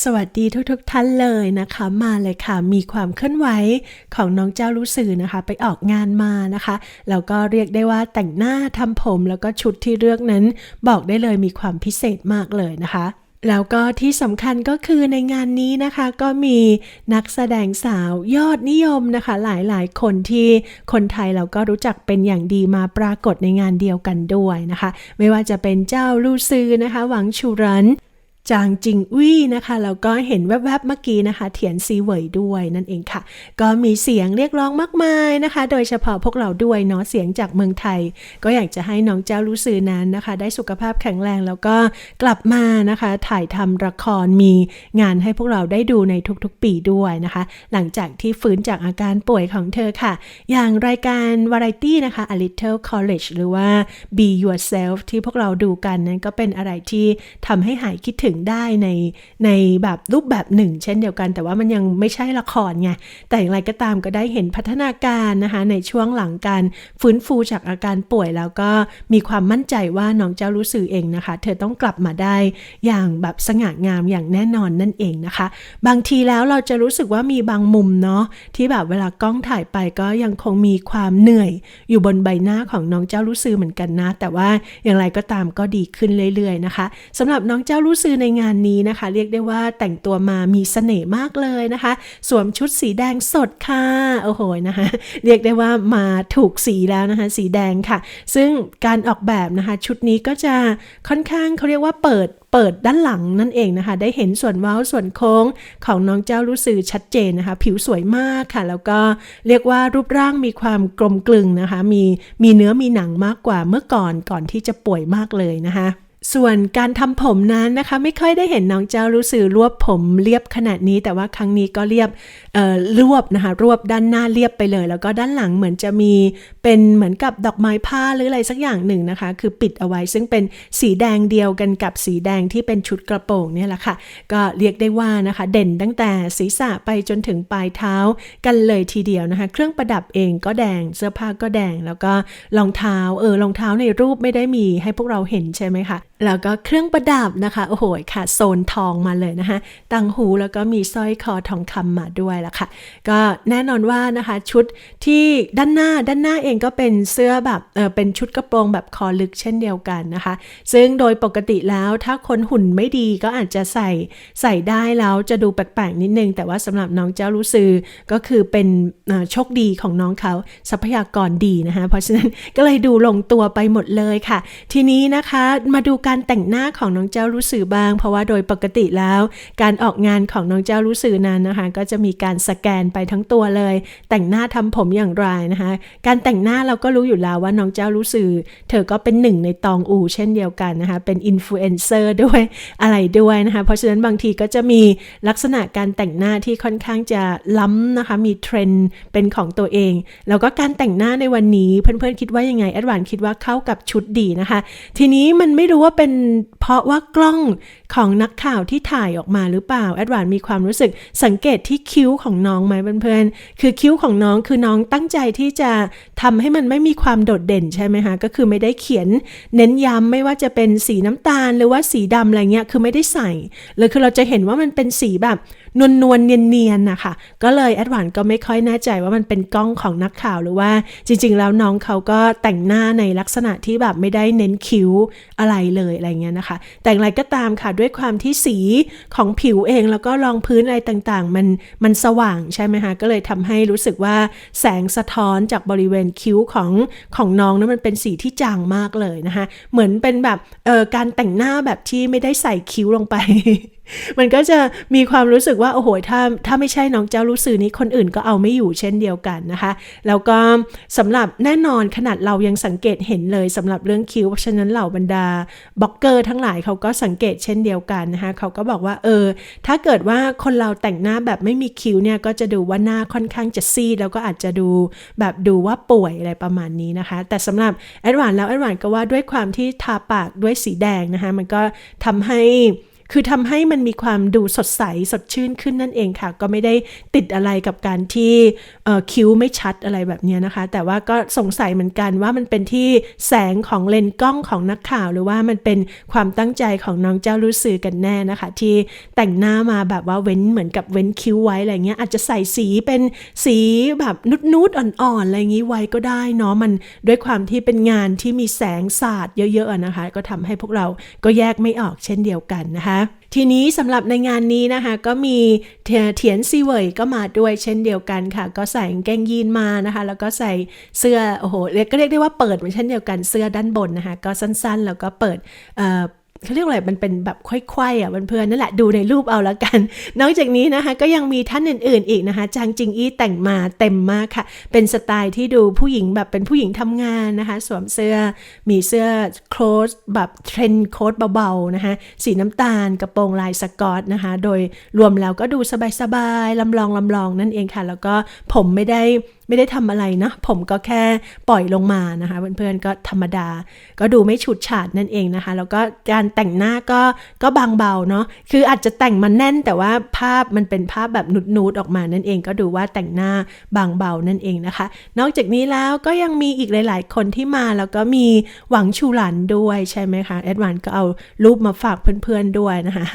สวัสดีทุกๆทท่านเลยนะคะ มาเลยค่ะ มีความเคลื่อนไหวของน้องเจ้ารู้สื่อนะคะ ไปออกงานมานะคะแล้วก็เรียกได้ว่าแต่งหน้าทำผมแล้วก็ชุดที่เลือกนั้น บอกได้เลยมีความพิเศษมากเลยนะคะแล้วก็ที่สำคัญก็คือในงานนี้นะคะก็มีนักแสดงสาวยอดนิยมนะคะ หลายๆ คนที่คนไทยเราก็รู้จักเป็นอย่างดีมาปรากฏในงานเดียวกันด้วยนะคะ ไม่ว่าจะเป็นเจ้าลู่ซือนะคะ หวังชูรัน จางจิงวี่นะคะแล้วก็เห็นแวบๆเมื่อกี้นะคะ เถียนซีเหวยด้วยนั่นเองค่ะ ก็มีเสียงเรียกร้องมากมายนะคะ โดยเฉพาะพวกเราด้วยเนาะเสียงจากเมืองไทย ก็อยากจะให้น้องเจ้ารู้สื่อนั้นนะคะ ได้สุขภาพแข็งแรงแล้วก็กลับมานะคะ ถ่ายทำละครมีงานให้พวกเราได้ดูในทุกๆปีด้วยนะคะ หลังจากที่ฟื้นจากอาการป่วยของเธอค่ะ อย่างรายการวาไรตี้นะคะ A Little College หรือว่า Be Yourself ที่พวกเราดูกันนั้นก็เป็นอะไรที่ทำให้หายคิดถึงได้ในในแบบรูปแบบหนึ่ง เช่นเดียวกัน แต่ว่ามันยังไม่ใช่ละครไงแต่อย่างไรก็ตามก็ได้เห็นพัฒนาการนะคะในช่วงหลังการฟื้นฟูจากอาการป่วยแล้วก็มีความมั่นใจว่าน้องเจ้ารู้สื่อเองนะคะ เธอต้องกลับมาได้อย่างแบบสง่างามอย่างแน่นอนนั่นเองนะคะ บางทีแล้วเราจะรู้สึกว่ามีบางมุมเนาะที่แบบเวลากล้องถ่ายไปก็ยังคงมีความเหนื่อย อยู่บนใบหน้าของน้องเจ้ารู้สื่อเหมือนกันนะ แต่ว่าอย่างไรก็ตามก็ดีขึ้นเรื่อยๆนะคะสำหรับน้องเจ้ารู้สื่อในงานนี้นะคะ เรียกได้ว่าแต่งตัวมามีเสน่ห์มากเลยนะคะ สวมชุดสีแดงสดค่ะโอ้โหนะคะ เรียกได้ว่ามาถูกสีแล้วนะคะ สีแดงค่ะ ซึ่งการออกแบบนะคะชุดนี้ก็จะค่อนข้างเขาเรียกว่าเปิดเปิดด้านหลังนั่นเองนะคะ ได้เห็นส่วนเว้าส่วนโค้งของน้องเจ้ารู้สื่อชัดเจนนะคะ ผิวสวยมากค่ะ แล้วก็เรียกว่ารูปร่างมีความกลมกลึงนะคะ มีมีเนื้อมีหนังมากกว่าเมื่อก่อนก่อนที่จะป่วยมากเลยนะคะ ส่วนการทำผมนั้นนะคะไม่ค่อยได้เห็นน้องเจ้ารู้สึกรวบผมเรียบขนาดนี้ แต่ว่าครั้งนี้ก็เรียบเอ่อรวบนะคะรวบด้านหน้าเรียบไปเลย แล้วก็ด้านหลังเหมือนจะมีเป็นเหมือนกับดอกไม้ผ้าหรืออะไรสักอย่างหนึ่งนะคะ คือปิดเอาไว้ซึ่งเป็นสีแดงเดียวกันกับสีแดงที่เป็นชุดกระโปรงเนี่ยแหละค่ะ ก็เรียกได้ว่านะคะ เด่นตั้งแต่ศีรษะไปจนถึงปลายเท้ากันเลยทีเดียวนะคะ เครื่องประดับเองก็แดงเสื้อผ้าก็แดงแล้วก็รองเท้าเออรองเท้าในรูปไม่ได้มีให้พวกเราเห็นใช่ไหมคะ แล้วก็เครื่องประดับนะคะ โอ้โหค่ะโซนทองมาเลยนะคะตังหูแล้วก็มีสร้อยคอทองคำมาด้วยละค่ะ ก็แน่นอนว่านะคะชุดที่ด้านหน้าด้านหน้าเองก็เป็นเสื้อแบบเออเป็นชุดกระโปรงแบบคอลึกเช่นเดียวกันนะคะ ซึ่งโดยปกติแล้วถ้าคนหุ่นไม่ดีก็อาจจะใส่ใส่ได้แล้วจะดูแปลกๆนิดนึง แต่ว่าสำหรับน้องเจ้ารู้ซือก็คือเป็นโชคดีของน้องเขาทรัพยากรดีนะคะเพราะฉะนั้นก็เลยดูลงตัวไปหมดเลยค่ะ ทีนี้นะคะมาดูกันการแต่งหน้าของน้องเจ้ารู้สื่อบ้าง เพราะว่าโดยปกติแล้ว การออกงานของน้องเจ้ารู้สื่อนั้นนะคะ ก็จะมีการสแกนไปทั้งตัวเลย แต่งหน้าทำผมอย่างไรนะคะ การแต่งหน้าเราก็รู้อยู่แล้วว่าน้องเจ้ารู้สื่อ เธอก็เป็นหนึ่งในตองอูเช่นเดียวกันนะคะ เป็นอินฟลูเอนเซอร์ด้วยอะไรด้วยนะคะ เพราะฉะนั้นบางทีก็จะมีลักษณะการแต่งหน้าที่ค่อนข้างจะล้ำนะคะ มีเทรนด์เป็นของตัวเอง แล้วก็การแต่งหน้าในวันนี้เพื่อนๆคิดว่ายังไงแอดวานคิดว่าเข้ากับชุดดีนะคะ ทีนี้มันไม่รู้ว่าเป็นเพราะว่ากล้องของนักข่าวที่ถ่ายออกมาหรือเปล่า แอดวานมีความรู้สึกสังเกตที่คิ้วของน้องไหมเพื่อนๆ คือคิ้วของน้องคือน้องตั้งใจที่จะทำให้มันไม่มีความโดดเด่นใช่ไหมคะ ก็คือไม่ได้เขียน เน้นย้ำไม่ว่าจะเป็นสีน้ำตาล หรือว่าสีดำอะไรเงี้ย คือไม่ได้ใส่เลยคือเราจะเห็นว่ามันเป็นสีแบบนวลนวลๆเนียนนะคะก็เลยแอดวานก็ไม่ค่อยแน่ใจว่ามันเป็นกล้องของนักข่าวหรือว่าจริง ๆ แล้วน้องเขาก็แต่งหน้าในลักษณะที่แบบไม่ได้เน้นคิ้วอะไรเลยอะไรเงี้ยนะคะ แต่อย่างไรก็ตามค่ะด้วยความที่สีของผิวเองแล้วก็รองพื้นอะไรต่างๆ มันมันสว่างใช่ไหมคะก็เลยทำให้รู้สึกว่าแสงสะท้อนจากบริเวณคิ้วของของน้องนั้นมันเป็นสีที่จางมากเลยนะคะเหมือนเป็นแบบเออการแต่งหน้าแบบที่ไม่ได้ใส่คิ้วลงไป มันก็จะมีความรู้สึกว่าโอ้โหถ้าถ้าไม่ใช่น้องเจ้ารู้สื่อนี้คนอื่นก็เอาไม่อยู่เช่นเดียวกันนะคะ แล้วก็สำหรับแน่นอนขนาดเรายังสังเกตเห็นเลยสำหรับเรื่องคิ้วเพราะฉะนั้นเหล่าบรรดาบล็อกเกอร์ทั้งหลายเขาก็สังเกตเช่นเดียวกันนะคะเขาก็บอกว่าเออ ถ้าเกิดว่าคนเราแต่งหน้าแบบไม่มีคิ้วเนี่ยก็จะดูว่าหน้าค่อนข้างจะซีดแล้วก็อาจจะดูแบบดูว่าป่วยอะไรประมาณนี้นะคะ แต่สำหรับแอดวานแล้วแอดวานก็ว่าด้วยความที่ทาปากด้วยสีแดงนะคะมันก็ทำให้ คือทำให้มันมีความดูสดใสสดชื่นขึ้นนั่นเองค่ะ ก็ไม่ได้ติดอะไรกับการที่เอ่อคิ้วไม่ชัดอะไรแบบนี้นะคะ แต่ว่าก็สงสัยเหมือนกันว่ามันเป็นที่แสงของเลนส์กล้องของนักข่าว หรือว่ามันเป็นความตั้งใจของน้องเจ้ารู้สื่อกันแน่นะคะ ที่แต่งหน้ามาแบบว่าเว้นเหมือนกับเว้นคิ้วไว้อะไรเงี้ยอาจจะใส่สีเป็นสีแบบนุดๆอ่อนๆอะไรอย่างนี้ไว้ก็ได้เนาะมันด้วยความที่เป็นงานที่มีแสงสาดเยอะๆนะคะ ก็ทำให้พวกเราก็แยกไม่ออกเช่นเดียวกันนะคะทีนี้สำหรับในงานนี้นะคะ ก็มีเทียเทียนซีเวยก็มาด้วยเช่นเดียวกันค่ะ ก็ใส่กางเกงยีนมานะคะ แล้วก็ใส่เสื้อโอ้โหเรียกก็เรียกได้ว่าเปิดเหมือนเช่นเดียวกันเสื้อด้านบนนะคะ ก็สั้นๆ แล้วก็เปิดเอ่อ เขาเรียกว่าอะไรมันเป็นแบบค่อยๆอะเพื่อนๆนั่นแหละดูในรูปเอาละกัน นอกจากนี้นะคะก็ยังมีท่านอื่นๆอีกนะคะจางจิงอี้แต่งมาเต็มมากค่ะ เป็นสไตล์ที่ดูผู้หญิงแบบเป็นผู้หญิงทำงานนะคะ สวมเสื้อมีเสื้อโค้ทแบบเทรนโค้ทเบาๆนะคะสีน้ำตาลกระโปรงลายสกอตนะคะโดยรวมแล้วก็ดูสบายๆลำลองลำลองนั่นเองค่ะ แล้วก็ผมไม่ได้ไม่ได้ทำอะไรนะ ผมก็แค่ปล่อยลงมานะคะ เพื่อนๆก็ธรรมดา ก็ดูไม่ฉูดฉาดนั่นเองนะคะ แล้วก็การแต่งหน้าก็ก็บางเบาเนาะคืออาจจะแต่งมาแน่น แต่ว่าภาพมันเป็นภาพแบบนุดๆออกมานั่นเอง ก็ดูว่าแต่งหน้าบางเบานั่นเองนะคะ นอกจากนี้แล้วก็ยังมีอีกหลาย ๆ คนที่มาแล้วก็มีหวังชูหลันด้วยใช่ไหมคะแอดวานก็เอารูปมาฝากเพื่อนๆด้วยนะคะ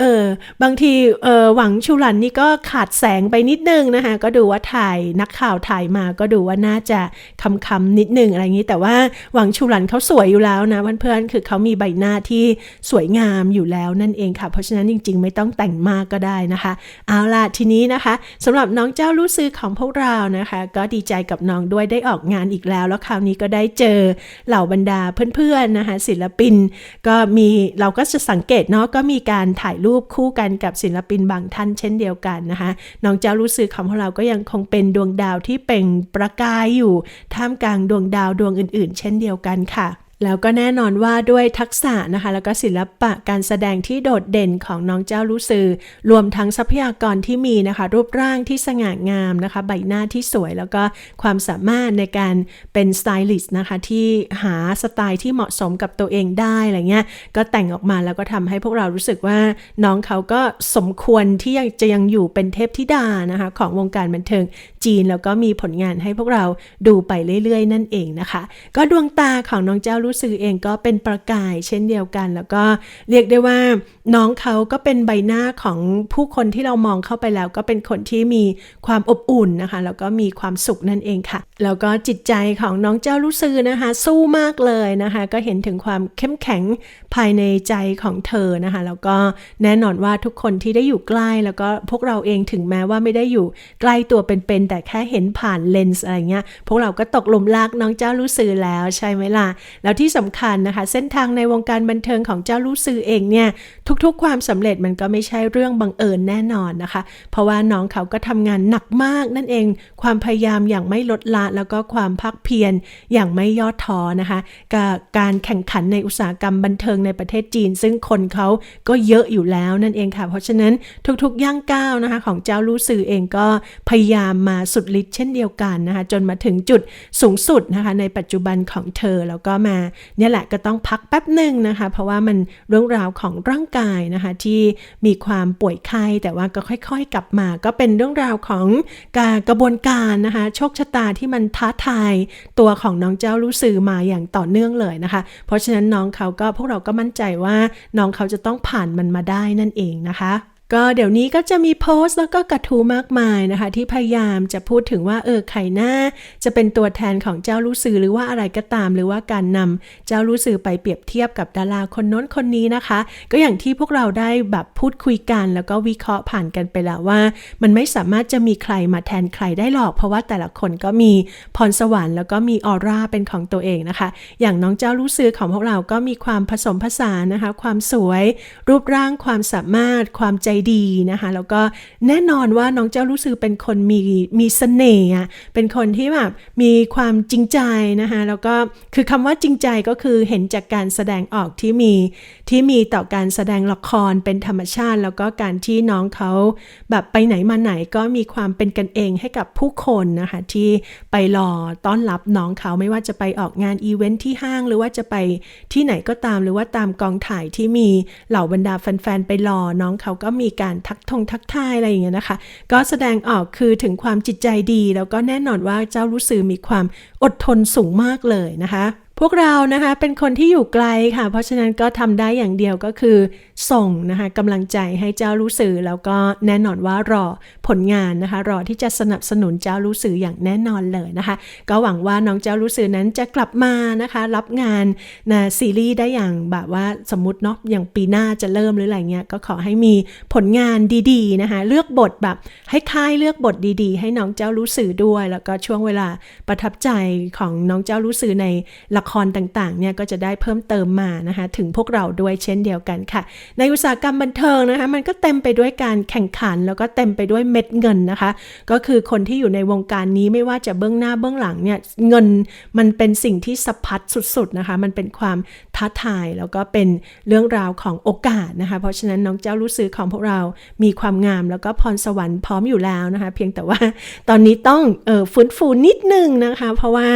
เออบางทีเออหวังชูหลันนี่ก็ขาดแสงไปนิดนึงนะคะ ก็ดูว่าถ่ายนักข่าวถ่ายมาก็ดูว่าน่าจะคำๆนิดหนึ่งอะไรอย่างนี้ แต่ว่าหวังชูหลันเขาสวยอยู่แล้วนะเพื่อนๆคือเขามีใบหน้าที่สวยงามอยู่แล้วนั่นเองค่ะ เพราะฉะนั้นจริง ๆ ไม่ต้องแต่งมากก็ได้นะคะ เอาล่ะทีนี้นะคะสำหรับน้องเจ้ารู้ซื้อของพวกเรานะคะ ก็ดีใจกับน้องด้วยได้ออกงานอีกแล้ว แล้วคราวนี้ก็ได้เจอเหล่าบรรดาเพื่อนๆนะคะศิลปิน ก็มีเราก็จะสังเกตเนาะก็มีการถ่ายรูปคู่กันกับศิลปินบางท่านเช่นเดียวกันนะคะน้องเจ้ารู้สึกของพวกเราก็ยังคงเป็นดวงดาวที่เป่งประกายอยู่ ท่ามกลางดวงดาวดวงอื่นๆ เช่นเดียวกันค่ะ แล้วก็แน่นอนว่าด้วยทักษะนะคะ แล้วก็ศิลปะการแสดงที่โดดเด่นของน้องเจ้ารู้สือ รวมทั้งทรัพยากรที่มีนะคะ รูปร่างที่สง่างามนะคะ ใบหน้าที่สวยแล้วก็ความสามารถในการเป็นสไตลิสต์นะคะ ที่หาสไตล์ที่เหมาะสมกับตัวเองได้อะไรเงี้ยก็แต่งออกมาแล้วก็ทำให้พวกเรารู้สึกว่าน้องเขาก็สมควรที่ยังจะยังอยู่เป็นเทพธิดานะคะ ของวงการบันเทิงจีนแล้วก็มีผลงานให้พวกเราดูไปเรื่อย ๆ นั่นเองนะคะ ก็ดวงตาของน้องเจ้ารูู้้สึกเองก็เป็นประกายเช่นเดียวกัน แล้วก็เรียกได้ว่าน้องเขาก็เป็นใบหน้าของผู้คนที่เรามองเข้าไปแล้ว ก็เป็นคนที่มีความอบอุ่นนะคะ แล้วก็มีความสุขนั่นเองค่ะ แล้วก็จิตใจของน้องเจ้ารู้สึกนะคะ สู้มากเลยนะคะ ก็เห็นถึงความเข้มแข็งภายในใจของเธอนะคะ แล้วก็แน่นอนว่าทุกคนที่ได้อยู่ใกล้ แล้วก็พวกเราเองถึงแม้ว่าไม่ได้อยู่ใกล้ตัวเป็นๆแต่แค่เห็นผ่านเลนส์อะไรเงี้ยพวกเราก็ตกหลุมรักน้องเจ้ารู้สื่อแล้วใช่ไหมล่ะแล้วที่สำคัญนะคะ เส้นทางในวงการบันเทิงของเจ้ารู้สื่อเองเนี่ย ทุกๆ ความสำเร็จมันก็ไม่ใช่เรื่องบังเอิญแน่นอนนะคะ เพราะว่าน้องเขาก็ทำงานหนักมากนั่นเอง ความพยายามอย่างไม่ลดละแล้วก็ความภาคเพียรอย่างไม่ย่อท้อนะคะกับการแข่งขันในอุตสาหกรรมบันเทิงในประเทศจีน ซึ่งคนเขาก็เยอะอยู่แล้วนั่นเองค่ะ เพราะฉะนั้นทุกๆ ย่างก้าวนะคะ ของเจ้ารู้สื่อเองก็พยายามมาสุดฤทธิ์เช่นเดียวกันนะคะ จนมาถึงจุดสูงสุดนะคะ ในปัจจุบันของเธอแล้วก็มาเนี่ยแหละก็ต้องพักแป๊บหนึ่งนะคะ เพราะว่ามันเรื่องราวของร่างกายนะคะ ที่มีความป่วยไข้แต่ว่าก็ค่อยๆ กลับมา ก็เป็นเรื่องราวของการกระบวนการนะคะ โชคชะตาที่มันท้าทายตัวของน้องเจ้ารู้สื่อมาอย่างต่อเนื่องเลยนะคะ เพราะฉะนั้นน้องเขาก็พวกเราก็มั่นใจว่าน้องเขาจะต้องผ่านมันมาได้นั่นเองนะคะ ก็เดี๋ยวนี้ก็จะมีโพสต์แล้วก็กระทู้มากมายนะคะ ที่พยายามจะพูดถึงว่าเออไข่หน้า จะเป็นตัวแทนของเจ้ารู้สื่อหรือว่าอะไรก็ตาม หรือว่าการนำเจ้ารู้สื่อไปเปรียบเทียบกับดาราคนน้นคนนี้นะคะ ก็อย่างที่พวกเราได้แบบพูดคุยกัน แล้วก็วิเคราะห์ผ่านกันไปแล้วว่า มันไม่สามารถจะมีใครมาแทนใครได้หรอก เพราะว่าแต่ละคนก็มีพรสวรรค์แล้วก็มีออร่าเป็นของตัวเองนะคะ อย่างน้องเจ้ารู้สื่อของพวกเราก็มีความผสมผสานนะคะ ความสวย รูปร่างความสามารถ ความใจดีนะคะ แล้วก็แน่นอนว่าน้องเจ้ารู้สึกเป็นคนมีมีเสน่ห์อะเป็นคนที่แบบมีความจริงใจนะคะ แล้วก็คือคำว่าจริงใจก็คือเห็นจากการแสดงออกที่มีที่มีต่อการแสดงละครเป็นธรรมชาติ แล้วก็การที่น้องเขาแบบไปไหนมาไหนก็มีความเป็นกันเองให้กับผู้คนนะคะ ที่ไปรอต้อนรับน้องเขาไม่ว่าจะไปออกงานอีเวนท์ที่ห้างหรือว่าจะไปที่ไหนก็ตามหรือว่าตามกองถ่ายที่มีเหล่าบรรดาแฟนๆไปรอน้องเขาก็มีการทักทงทักทายอะไรอย่างเงี้ยนะคะ ก็แสดงออกคือถึงความจิตใจดี แล้วก็แน่นอนว่าเจ้ารู้สือมีความอดทนสูงมากเลยนะคะ วกเรานะคะเป็นคนที่อยู่ไกลค่ะ เพราะฉะนั้นก็ทำได้อย่างเดียวก็คือ ส่งนะคะกำลังใจให้เจ้ารู้สื่อแล้วก็แน่นอนว่ารอผลงานนะคะ รอที่จะสนับสนุนเจ้ารู้สื่ออย่างแน่นอนเลยนะคะ ก็หวังว่าน้องเจ้ารู้สื่อนั้นจะกลับมานะคะ รับงานนะซีรีส์ได้อย่างแบบว่าสมมติเนาะอย่างปีหน้าจะเริ่มหรืออะไรเงี้ยก็ขอให้มีผลงานดีๆนะคะ เลือกบทแบบให้ค่ายเลือกบทดีๆ ให้น้องเจ้ารู้สื่อด้วย แล้วก็ช่วงเวลาประทับใจของน้องเจ้ารู้สื่อในละคครต่างๆเนี่ยก็จะได้เพิ่มเติมมานะคะถึงพวกเราด้วยเช่นเดียวกันค่ะ ในอุตสาหกรรมบันเทิงนะคะมันก็เต็มไปด้วยการแข่งขัน แล้วก็เต็มไปด้วยเม็ดเงินนะคะ ก็คือคนที่อยู่ในวงการนี้ไม่ว่าจะเบื้องหน้าเบื้องหลังเนี่ยเงินมันเป็นสิ่งที่สะพัดสุดๆนะคะมันเป็นความท้าทายแล้วก็เป็นเรื่องราวของโอกาสนะคะ เพราะฉะนั้นน้องเจ้ารู้ซื้อของพวกเรามีความงามแล้วก็พรสวรรค์พร้อมอยู่แล้วนะคะ เพียงแต่ว่าตอนนี้ต้องเออฟื้นฟูนิดนึงนะคะ เพราะว่า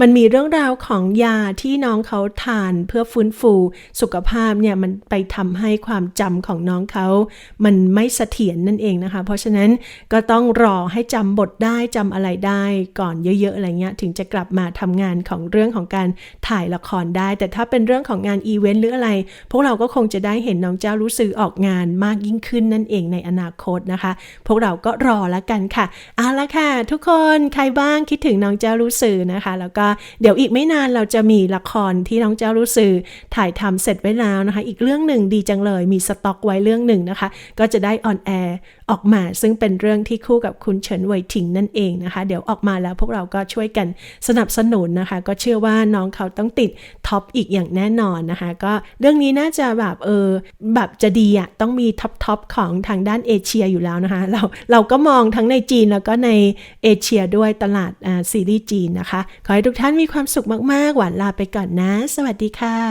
มันมีเรื่องราวของยาที่น้องเขาทานเพื่อฟื้นฟูสุขภาพเนี่ยมันไปทำให้ความจำของน้องเขา มันไม่เสถียรนนั่นเองนะคะ เพราะฉะนั้นก็ต้องรอให้จำบทได้จำอะไรได้ก่อนเยอะ ๆ อะไรเงี้ยถึงจะกลับมาทำงานของเรื่องของการถ่ายละครได้ แต่ถ้าเป็นเรื่องของงานอีเวนต์หรืออะไร พวกเราก็คงจะได้เห็นน้องเจ้ารู้สึกออกงานมากยิ่งขึ้นนั่นเองในอนาคตนะคะ พวกเราก็รอล้วกันค่ะเอาละค่ะ ทุกคนใครบ้างคิดถึงน้องเจ้ารู้สึกนะคะ แล้วก็เดี๋ยวอีกไม่นานเราจะะมีละครที่น้องเจ้ารู้สึกถ่ายทำเสร็จไว้แล้วนะคะ อีกเรื่องหนึ่งดีจังเลยมีสต็อกไว้เรื่องหนึ่งนะคะ ก็จะได้ออนแอร์ ออกมา ซึ่งเป็นเรื่องที่คู่กับคุณเฉินเวยถิงนั่นเองนะคะ เดี๋ยวออกมาแล้วพวกเราก็ช่วยกันสนับสนุนนะคะ ก็เชื่อว่าน้องเขาต้องติดท็อปอีกอย่างแน่นอนนะคะ ก็เรื่องนี้น่าจะแบบเออแบบจะดีอะต้องมีท็อปท็อปของทางด้านเอเชียอยู่แล้วนะคะเราเราก็มองทั้งในจีนแล้วก็ในเอเชียด้วยตลาดซีรีส์จีนนะคะ ขอให้ทุกท่านมีความสุขมาก ๆ หวานลาไปก่อนนะ สวัสดีค่ะ